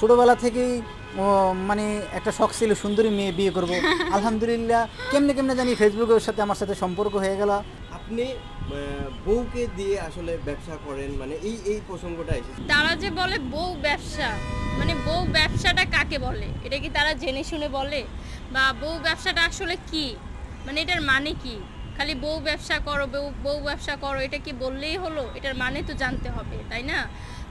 ছোটোবেলা থেকেই মানে একটা শখ ছিল সুন্দরী মেয়ে বিয়ে করব। আলহামদুলিল্লাহ কেমনে কেমনে জানি ফেসবুকের সাথে আমার সাথে সম্পর্ক হয়ে গেল। আপনি বউকে দিয়ে আসলে ব্যবসা করেন মানে এই এই প্রসঙ্গটা এসেছে। তারা যে বলে বউ ব্যবসা মানে বউ ব্যবসাটা কাকে বলে? এটা কি তারা জেনে শুনে বলে? বা বউ ব্যবসাটা আসলে কি? মানে এটার মানে কি? খালি বউ ব্যবসা করো বউ বউ ব্যবসা করো এটা কি বললেই হলো? এটার মানে তো জানতে হবে তাই না?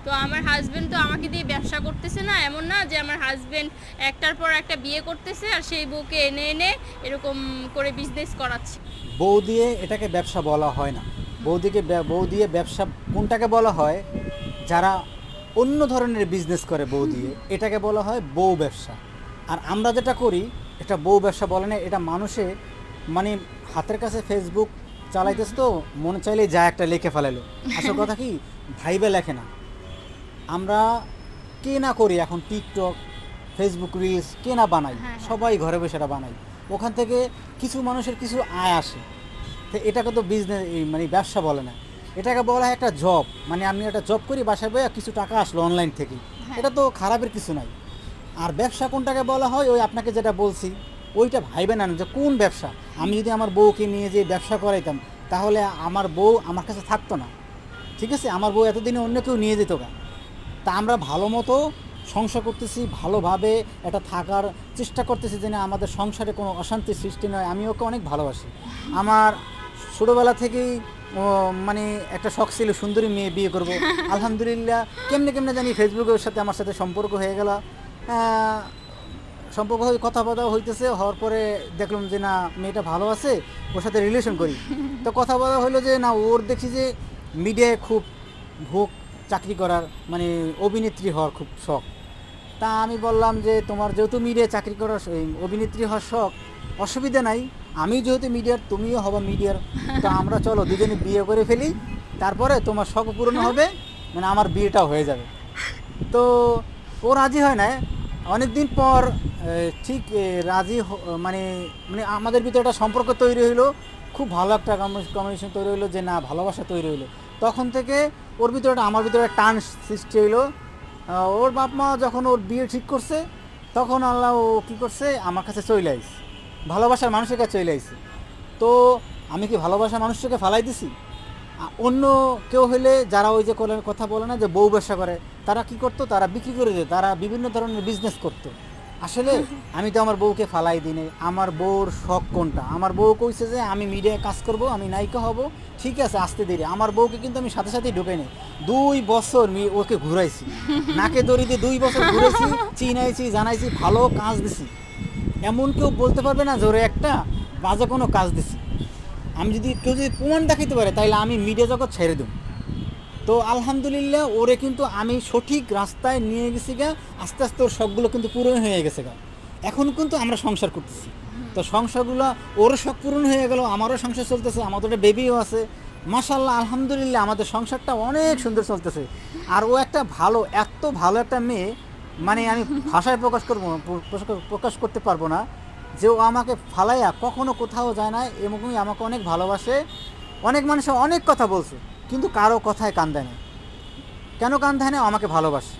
তো আমার হাজবেন্ড তো আমাকে দিয়ে ব্যবসা করতেছে না, এমন না যে আমার হাজবেন্ড একটার পর একটা বিয়ে করতেছে আর সেই বউকে এনে এনে এরকম করে বিজনেস করাচ্ছে। বউ দিয়ে এটাকে ব্যবসা বলা হয় না। বৌদিকে বউ দিয়ে ব্যবসা কোনটাকে বলা হয়? যারা অন্য ধরনের বিজনেস করে বউ দিয়ে, এটাকে বলা হয় বউ ব্যবসা। আর আমরা যেটা করি, এটা বউ ব্যবসা বলে না, এটা মানুষে মানে হাতের কাছে ফেসবুক চালাইতেছে তো, মনে চাইলে যা একটা লিখে ফেলালো আসল কথা কি? ভাইবে লেখে না। আমরা কে না করি এখন টিকটক ফেসবুক রিলস কে না বানাই। হ্যাঁ, হ্যাঁ। সবাই ঘরে বসে এটা বানাই। ওখান থেকে কিছু মানুষের কিছু আয় আসে। তো এটাকে তো বিজনেস মানে ব্যবসা বলে না। এটাকে বলা হয় একটা জব মানে আমি একটা জব করি বাসায় বইয়া কিছু টাকা আসলো অনলাইন থেকে। এটা তো খারাপের কিছু নাই। আর ব্যবসা কোনটাকে বলা হয়? ওই আপনাকে যেটা বলছি ওইটা ভাইবে না যে কোন ব্যবসা? আমি যদি আমার বউকে নিয়ে যে ব্যবসা করাইতাম তাহলে আমার বউ আমার কাছে থাকতো না। ঠিক আছে? আমার বউ এতদিনে অন্য কেউ নিয়ে যেত গা। তা আমরা ভালো মতো সংসার করতেছি ভালোভাবে এটা থাকার চেষ্টা করতেছি যেন আমাদের সংসারে কোনো অশান্তির সৃষ্টি নয়। আমি ওকে অনেক ভালোবাসি। আমার ছোটোবেলা থেকেই মানে একটা শখ ছিল সুন্দরী মেয়ে বিয়ে করব। আলহামদুলিল্লাহ কেমনে কেমনে জানি ফেসবুকের সাথে আমার সাথে সম্পর্ক হয়ে গেল। সম্পর্ক হয়ে কথা কথাবার্তা হইতেছে। হওয়ার পরে দেখলাম যে না মেয়েটা ভালো আছে ওর সাথে রিলেশন করি। তো কথাবার্তা হইল যে না ওর দেখি যে মিডিয়ায় খুব ভোগ চাকরি করার মানে অভিনেত্রী হওয়ার খুব শখ। তা আমি বললাম যে, তোমার যেহেতু মিডিয়ায় চাকরি করার অভিনেত্রী হওয়ার শখ, অসুবিধা নাই। আমি যেহেতু মিডিয়ার তুমিও হবা মিডিয়ার তো আমরা চলো দুজনে বিয়ে করে ফেলি। তারপরে তোমার শখ পূরণ হবে মানে আমার বিয়েটাও হয়ে যাবে। তো ও রাজি হয় না অনেক দিন পর ঠিক রাজি মানে মানে আমাদের ভিতরে একটা সম্পর্ক তৈরি হইল। খুব ভালো একটা কমিউনিকেশন তৈরি হইল যে, না, ভালোবাসা তৈরি হইল। তখন থেকে ওর ভিতরে আমার ভিতরে টান সৃষ্টি হইল। ওর বাপ মা যখন ওর বিয়ে ঠিক করছে, তখন আল্লাহ ও কী করছে? আমার কাছে চলে আইস ভালোবাসার মানুষের কাছে চলে আইছে। তো আমি কি ভালোবাসার মানুষটাকে ফালাই দিছি? অন্য কেউ হলে যারা ওই যে কথা বলে না যে বউ ব্যবসা করে, তারা কি করতো? তারা বিক্রি করে দিত। তারা বিভিন্ন ধরনের বিজনেস করতো। আসলে আমি তো আমার বউকে ফালাই দিনে আমার বউর শখ কোনটা? আমার বউ কইছে যে আমি মিডিয়ায় কাজ করব, আমি নায়িকা হব। ঠিক আছে, আসতে দেরি। আমার বউকে কিন্তু আমি সাথে সাথেই ঢুকে নিই। দুই বছর ওকে ঘুরাইছি। নাকে দড়ি দিয়ে দুই বছর ঘুরেছি, চিনাইছি, জানাইছি, ভালো কাজ দিছি। এমন কেউ বলতে পারবে না জোরে একটা বাজে কোনো কাজ দিছি। আমি যদি কেউ যদি প্রমাণ দেখাইতে পারে তাহলে আমি মিডিয়া জগৎ ছেড়ে দেব। তো আলহামদুলিল্লাহ, ওরে কিন্তু আমি সঠিক রাস্তায় নিয়ে গেছি গা, আস্তে আস্তে ওর শখগুলো কিন্তু পূরণ হয়ে গেছে গা। এখন কিন্তু আমরা সংসার করতেছি। তো সংসারগুলো ওরও শখ পূরণ হয়ে গেল, আমারও সংসার চলতেছে, আমাদের একটা বেবিও আছে। মাশাল্লাহ আলহামদুলিল্লাহ, আমাদের সংসারটা অনেক সুন্দর চলতেছে। আর ও একটা ভালো, এত ভালো একটা মেয়ে মানে আমি ভাষায় প্রকাশ করব, প্রকাশ- প্রকাশ করতে পারব না, যে ও আমাকে ফালাইয়া কখনো কোথাও যায় না এমনই আমাকে অনেক ভালোবাসে, অনেক মানুষ অনেক কথা বলছে। কিন্তু কারও কথায় কান দেয় না। কেন কান দেয় না? আমাকে ভালোবাসে।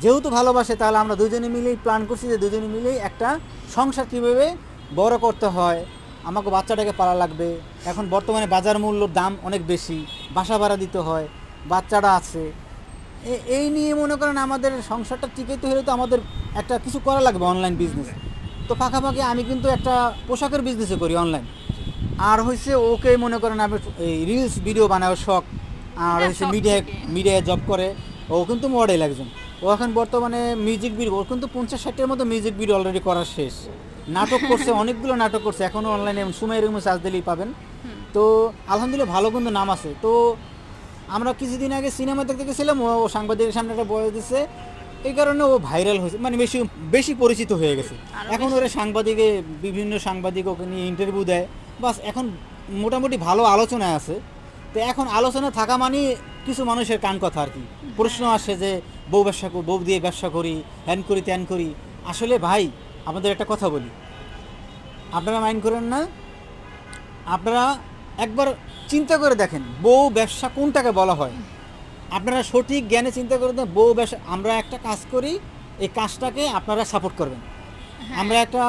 যেহেতু ভালোবাসে, তাহলে আমরা দুজনে মিলেই প্ল্যান করছি যে দুজনে মিলেই একটা সংসার কীভাবে বড় করতে হয়। আমাকে বাচ্চাটাকে পালা লাগবে। এখন বর্তমানে বাজার মূল্যর দাম অনেক বেশি। বাসা ভাড়া দিতে হয়। বাচ্চাটা আছে। এই নিয়ে মনে করেন আমাদের সংসারটা টিকাইতে হলে তো আমাদের একটা কিছু করা লাগবে অনলাইন বিজনেস তো ফাঁকাফাঁকি আমি কিন্তু একটা পোশাকের বিজনেসও করি অনলাইন আর হয়েছে ওকে মনে করেন আমি এই রিলস ভিডিও বানানোর শখ। আর হচ্ছে মিডিয়ায় মিডিয়ায় জব করে। ও কিন্তু মডেল একজন। ও এখন বর্তমানে মিউজিক ভিডিও ওর কিন্তু পঞ্চাশ ষাটের মতো মিউজিক ভিডিও অলরেডি করা শেষ। নাটক করছে অনেকগুলো নাটক করছে। এখনও অনলাইনে সুমাই রুমে চার্জ দিলেই পাবেন। তো আলহামদুলিল্লাহ ভালো কিন্তু নাম আছে। তো আমরা কিছুদিন আগে সিনেমা দেখতে গেছিলাম ও সাংবাদিকের সামনে একটা বয়স দিচ্ছে এই কারণে ও ভাইরাল হয়েছে। মানে বেশি বেশি পরিচিত হয়ে গেছে। এখন ওরা সাংবাদিকে বিভিন্ন সাংবাদিক ওকে নিয়ে ইন্টারভিউ দেয়। বাস, এখন মোটামুটি ভালো আলোচনায় আছে। তো এখন আলোচনা থাকা মানে কিছু মানুষের কান কথা আর কি। প্রশ্ন আসে যে, বউ ব্যবসা করি, বউ দিয়ে ব্যবসা করি হ্যান করি, ত্যান করি। আসলে ভাই, আমাদের একটা কথা বলি। আপনারা মাইন্ড করেন না? আপনারা একবার চিন্তা করে দেখেন, বউ ব্যবসা কোনটাকে বলা হয়? আপনারা সঠিক জ্ঞানে চিন্তা করবেন বউ ব্যবসা, আমরা একটা কাজ করি, এই কাজটাকে আপনারা সাপোর্ট করবেন। আমরা একটা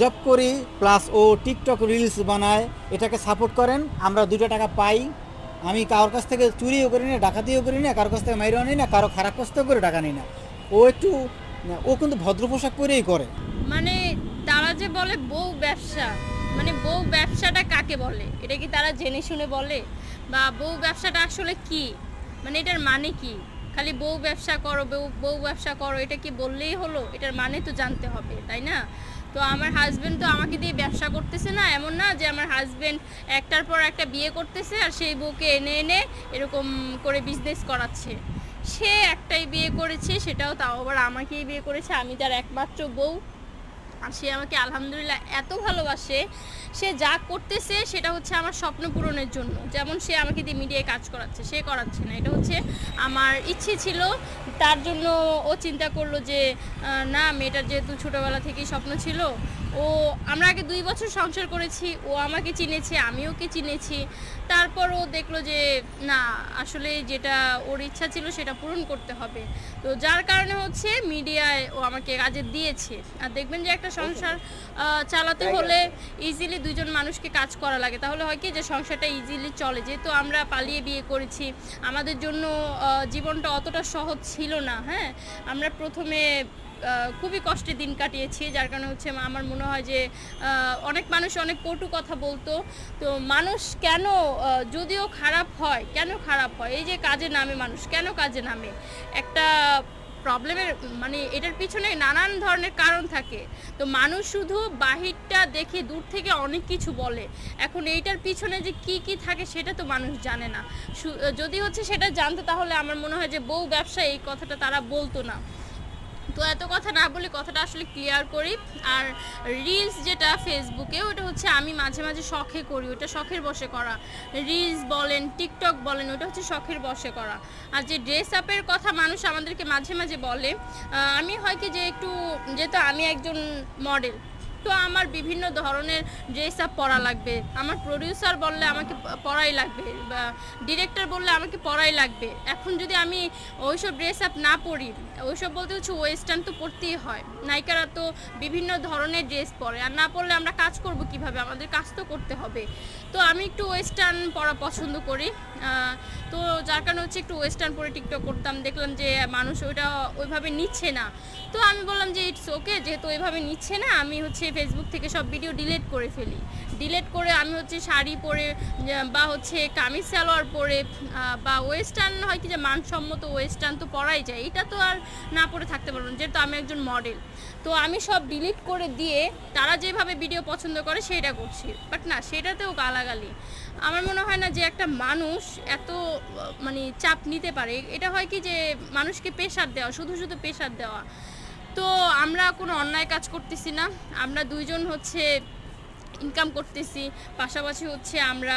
জব করি প্লাস ও টিকটক রিলস বানায়, এটাকে সাপোর্ট করেন, আমরা দুটো টাকা পাই। আমি কারোর কাছ থেকে চুরিও করি না, ডাকাতিও করি না, কারোর কাছ থেকে মাইরেও নিই না, কারও খারাপ কাছ করে টাকা নিই না। ও একটু, ও কিন্তু ভদ্র পোশাক পরেই করে। মানে তারা যে বলে বউ ব্যবসা মানে বউ ব্যবসাটা কাকে বলে? এটা কি তারা জেনে শুনে বলে? বা বউ ব্যবসাটা আসলে কি? মানে এটার মানে কি? খালি বউ ব্যবসা করো, বউ বউ ব্যবসা করো, এটা কি বললেই হলো? এটার মানে তো জানতে হবে, তাই না? তো আমার হাজবেন্ড তো আমাকে দিয়ে ব্যবসা করতেছে না, এমন না যে আমার হাজবেন্ড একটার পর একটা বিয়ে করতেছে আর সেই বউকে এনে এনে এরকম করে বিজনেস করাচ্ছে। সে একটাই বিয়ে করেছে, সেটাও তাও আবার আমাকেই বিয়ে করেছে, আমি তার একমাত্র বউ। সে আমাকে আলহামদুলিল্লাহ এত ভালোবাসে, সে যা করতেছে সেটা হচ্ছে আমার স্বপ্ন পূরণের জন্য। যেমন সে আমাকে দিয়ে মিডিয়ায় কাজ করাচ্ছে, সে করাচ্ছে না। এটা হচ্ছে আমার ইচ্ছে ছিল। তার জন্য ও চিন্তা করল যে না, মেয়েটার যেহেতু ছোটোবেলা থেকেই স্বপ্ন ছিল ও আমরা আগে দুই বছর সংসার করেছি ও আমাকে চিনেছে আমি ওকে চিনেছি। তারপর ও দেখল যে না আসলে যেটা ওর ইচ্ছা ছিল সেটা পূরণ করতে হবে। তো যার কারণে হচ্ছে মিডিয়ায় ও আমাকে কাজে দিয়েছে। আর দেখবেন যে একটা সংসার চালাতে হলে ইজিলি দুজন মানুষকে কাজ করা লাগে। তাহলে হয় কি যে সংসারটা ইজিলি চলে। যেহেতু আমরা পালিয়ে বিয়ে করেছি আমাদের জন্য জীবনটা অতটা সহজ ছিল না হ্যাঁ? আমরা প্রথমে খুবই কষ্টে দিন কাটিয়েছি, যার কারণে হচ্ছে আমার মনে হয় যে অনেক মানুষ অনেক কটু কথা বলতো। তো মানুষ কেন যদিও খারাপ হয়, কেন খারাপ হয়? এই যে কাজে নামে মানুষ, কেন কাজে নামে? একটা প্রবলেমের মানে এটার পিছনে নানান ধরনের কারণ থাকে। তো মানুষ শুধু বাহিরটা দেখে দূর থেকে অনেক কিছু বলে। এখন এইটার পিছনে যে কি কি থাকে সেটা তো মানুষ জানে না। যদি হচ্ছে সেটা জানতো তাহলে আমার মনে হয় যে বউ ব্যবসা এই কথাটা তারা বলতো না। তো এত কথা না বলে কথাটা আসলে ক্লিয়ার করি। আর রিলস যেটা ফেসবুকে ওটা হচ্ছে আমি মাঝে মাঝে শখে করি, ওটা শখের বসে করা। রিলস বলেন টিকটক বলেন, ওটা হচ্ছে শখের বসে করা। আর যে ড্রেস আপের কথা মানুষ আমাদেরকে মাঝে মাঝে বলে আমি হয় কি যে একটু, যেহেতু আমি একজন মডেল তো আমার বিভিন্ন ধরনের ড্রেস আপ পরা লাগবে। আমার প্রডিউসার বললে আমাকে পরাই লাগবে বা ডিরেক্টর বললে আমাকে পরাই লাগবে। এখন যদি আমি ওইসব ড্রেস আপ না পরি ওইসব বলতে হচ্ছে ওয়েস্টার্ন তো পরতেই হয়। নায়িকারা তো বিভিন্ন ধরনের ড্রেস পরে। আর না পরলে আমরা কাজ করব কীভাবে? আমাদের কাজ তো করতে হবে। তো আমি একটু ওয়েস্টার্ন পরা পছন্দ করি। তো যার কারণে হচ্ছে একটু ওয়েস্টার্ন পরে টিকটক করতাম। দেখলাম যে মানুষ ওইটা ওইভাবে নিচ্ছে না। তো আমি বললাম যে ইটস ওকে যেহেতু ওইভাবে নিচ্ছে না, আমি হচ্ছে ফেসবুক থেকে সব ভিডিও ডিলিট করে ফেলি। ডিলেট করে আমি হচ্ছে শাড়ি পরে বা হচ্ছে কামিজ সালোয়ার পরে বা ওয়েস্টার্ন হয় কি যে মানসম্মত ওয়েস্টার্ন তো পরাই যায়। এটা তো আর না পরে থাকতে পারব না, যেহেতু আমি একজন মডেল তো আমি সব ডিলিট করে দিয়ে তারা যেভাবে ভিডিও পছন্দ করে সেটা করছি। বাট না, সেটাতেও গালাগালি। আমার মনে হয় না যে একটা মানুষ এত মানে চাপ নিতে পারে। এটা হয় কি যে মানুষকে প্রেশার দেওয়া, শুধু শুধু প্রেশার দেওয়া। তো আমরা কোনো অন্যায় কাজ করতেছি না। আমরা দুইজন হচ্ছে ইনকাম করতেছি, পাশাপাশি হচ্ছে আমরা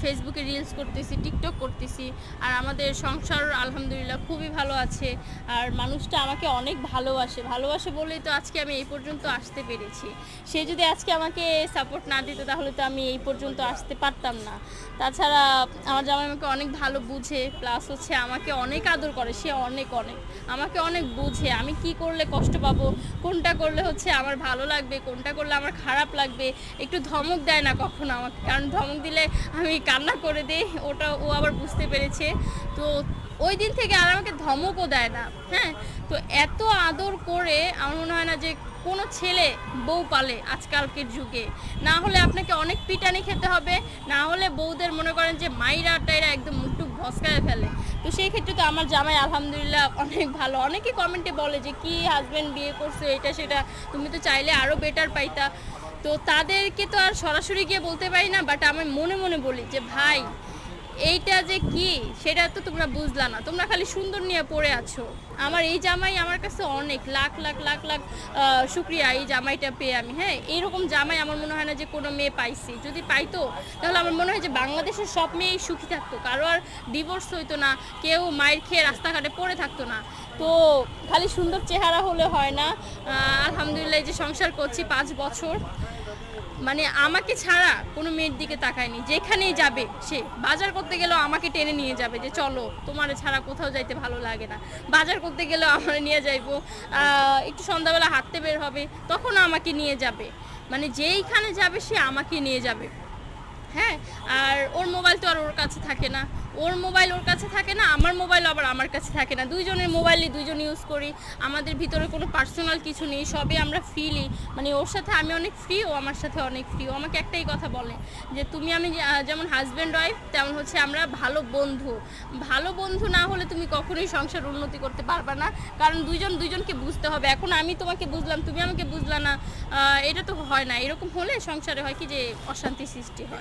ফেসবুকে রিলস করতেছি টিকটক করতেছি, আর আমাদের সংসার আলহামদুলিল্লাহ খুবই ভালো আছে, আর মানুষটা আমাকে অনেক ভালোবাসে ভালোবাসে বলেই তো আজকে আমি এই পর্যন্ত আসতে পেরেছি। সে যদি আজকে আমাকে সাপোর্ট না দিত তাহলে তো আমি এই পর্যন্ত আসতে পারতাম না। তাছাড়া আমার জামাই আমাকে অনেক ভালো বুঝে প্লাস হচ্ছে আমাকে অনেক আদর করে, সে অনেক অনেক, আমাকে অনেক বুঝে, আমি কি করলে কষ্ট পাবো, কোনটা করলে হচ্ছে আমার ভালো লাগবে, কোনটা করলে আমার খারাপ লাগবে একটু ধমক দেয় না কখনো আমাকে। কারণ ধমক দিলে আমি কান্না করে দিই, ওটা ও আবার বুঝতে পেরেছে। তো ওই দিন থেকে আর আমাকে ধমকও দেয় না হ্যাঁ? তো এত আদর করে আমার মনে হয় না যে কোনো ছেলে বউ পালে আজকালকের যুগে। না হলে আপনাকে অনেক পিটানি খেতে হবে, না হলে বউদের মনে করেন যে মাইরা টাইরা একদম মুখটুক ভসকায় ফেলে। তো সেই ক্ষেত্রে তো আমার জামাই আলহামদুলিল্লাহ অনেক ভালো। অনেকে কমেন্টে বলে যে, কি হাজব্যান্ড বিয়ে করছ, এটা সেটা। তুমি তো চাইলে আরও বেটার পাইতা। তো তাদেরকে তো আর সরাসরি গিয়ে বলতে পারি না বাট আমি মনে মনে বলি যে, ভাই এইটা যে কি, সেটা তো তোমরা বুঝলা না। তোমরা খালি সুন্দর নিয়ে পড়ে আছো। আমার এই জামাই আমার কাছে অনেক, লাখ লাখ লাখ লাখ শুক্রিয়া এই জামাইটা পেয়ে আমি হ্যাঁ? এইরকম জামাই আমার মনে হয় না যে কোনো মেয়ে পাইছি। যদি পাইতো, তাহলে আমার মনে হয় যে বাংলাদেশের সব মেয়েই সুখী থাকতো। কারও আর ডিভোর্স হইতো না, কেউ মায়ের খেয়ে রাস্তাঘাটে পড়ে থাকতো না। তো খালি সুন্দর চেহারা হলে হয় না। আলহামদুলিল্লাহ যে সংসার করছি পাঁচ বছর। মানে আমাকে ছাড়া কোনো মেয়ের দিকে তাকায়নি। যেখানেই যাবে সে। বাজার করতে গেলেও আমাকে টেনে নিয়ে যাবে যে, চলো, তোমার ছাড়া কোথাও যাইতে ভালো লাগে না। বাজার করতে গেলেও আমার নিয়ে যাইবো। একটু সন্ধ্যাবেলা হাঁটতে বের হবে, তখনও আমাকে নিয়ে যাবে। মানে যেইখানে যাবে সে আমাকে নিয়ে যাবে। হ্যাঁ? আর ওর মোবাইল তো আর ওর কাছে থাকে না। ওর মোবাইল ওর কাছে থাকে না, আমার মোবাইল আবার আমার কাছে থাকে না। দুইজনের মোবাইলই দুইজন ইউজ করি, আমাদের ভিতরে কোনো পার্সোনাল কিছু নেই, সবই আমরা ফ্রিলি মানে ওর সাথে আমি অনেক ফ্রি ও আমার সাথে অনেক ফ্রি ও আমাকে একটাই কথা বলে যে, তুমি আমি যেমন হাজব্যান্ড ওয়াইফ তেমন হচ্ছে আমরা ভালো বন্ধু। ভালো বন্ধু না হলে তুমি কখনোই সংসার উন্নতি করতে পারবে না। কারণ দুইজন দুইজনকে বুঝতে হবে। এখন আমি তোমাকে বুঝলাম, তুমি আমাকে বুঝলা না এটা তো হয় না। এরকম হলে সংসারে হয় কি যে, অশান্তি সৃষ্টি হয়।